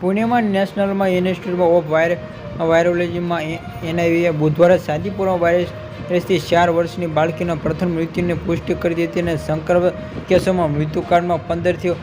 પુણેમાં નેશનલમાં institute of વાયર વાયરોલોજીમાં એનઆઈવીએ બુધવારે શાંતિપુરમાં વાયરસથી ચાર વર્ષની બાળકીના પ્રથમ મૃત્યુની પુષ્ટિ કરી હતી અને સંક્રમણ કેસોમાં મૃત્યુકાળમાં પંદરથી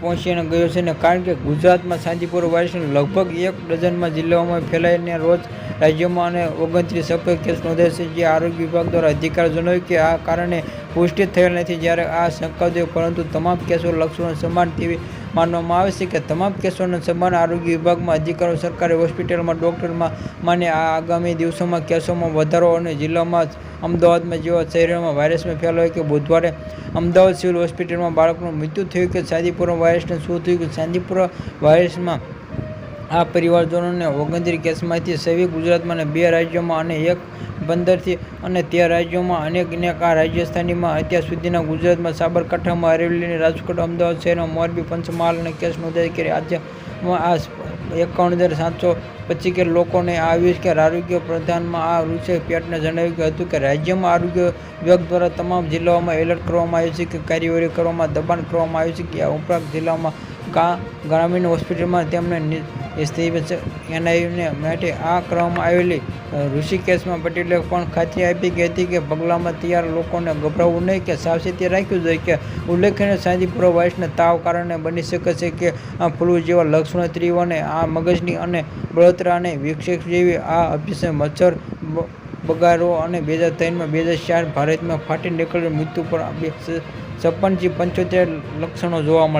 પહોંચીને ગયો છે. અને કારણ કે ગુજરાતમાં શાંતિપુર વાયરસ લગભગ એક ડઝનમાં જિલ્લાઓમાં ફેલાઈને રોજ રાજ્યોમાં અને ઓગણત્રીસ સક્રિય કેસ નોંધાય છે, જે આરોગ્ય વિભાગ દ્વારા અધિકાર જણાવ્યું કે આ કારણે પુષ્ટિ થયેલ નથી જ્યારે આ શંકાઓ પરંતુ તમામ કેસો લક્ષણો સમાન તેવી માનવામાં આવે છે કે તમામ કેસોનો સંબંધ આરોગ્ય વિભાગમાં અધિકારીઓ સરકારી હોસ્પિટલમાં, ડૉક્ટરમાં માને આગામી દિવસોમાં કેસોમાં વધારો અને જિલ્લામાં અમદાવાદમાં જેવા શહેરોમાં વાયરસમાં ફેલાયો કે બુધવારે અમદાવાદ સિવિલ હોસ્પિટલમાં બાળકનું મૃત્યુ થયું કે શાંતિપુરા વાયરસને શું થયું કે શાંતિપુરા વાયરસમાં આ પરિવારજનોને ઓગણત્રીસ કેસમાંથી સેવી ગુજરાતમાં અને બે રાજ્યોમાં અને એક બંદરથી અને તેર રાજ્યોમાં અનેક અનેક આ રાજસ્થાનીમાં અત્યાર સુધીના ગુજરાતમાં સાબરકાંઠામાં અરેવલીની રાજકોટ, અમદાવાદ શહેરમાં મોરબી પંચમહાલ અને કેસ નોંધાઈ કરી. આજે આ એકાવન હજાર સાતસો પચીસ કે લોકોને આવ્યું કે આરોગ્ય પ્રધાનમાં આ વિશે પેટને જણાવ્યું હતું કે રાજ્યમાં આરોગ્ય વિભાગ દ્વારા તમામ જિલ્લાઓમાં એલર્ટ કરવામાં આવ્યું છે કે કાર્યવાહી કરવામાં દબાણ કરવામાં આવ્યું છે કે આ ઉપરાંત જિલ્લામાં કા ગ્રામીણ હોસ્પિટલમાં તેમને એનઆઈને માટે આ કરવામાં આવેલી ઋષિકેશમાં પટેલે પણ ખાતરી આપી કે હતી કે પગલાંમાં તૈયાર લોકોને ગભરાવવું નહીં કે સાવચેતી રાખવી જોઈએ કે ઉલ્લેખનીય શાંતિપૂર્વક વાયસને તાવ કારણે બની શકે છે કે આ ફ્લૂ જેવા લક્ષણો ત્રીવને આ મગજની અને બળતરા અને વિક્ષેપ જેવી આ અભિષેક મચ્છર બગારો અને બે હજાર ત્રણમાં બે હજાર ચાર ભારતમાં ફાટી નીકળેલ મૃત્યુ પર છપ્પનથી પંચોતેર લક્ષણો જોવા મળે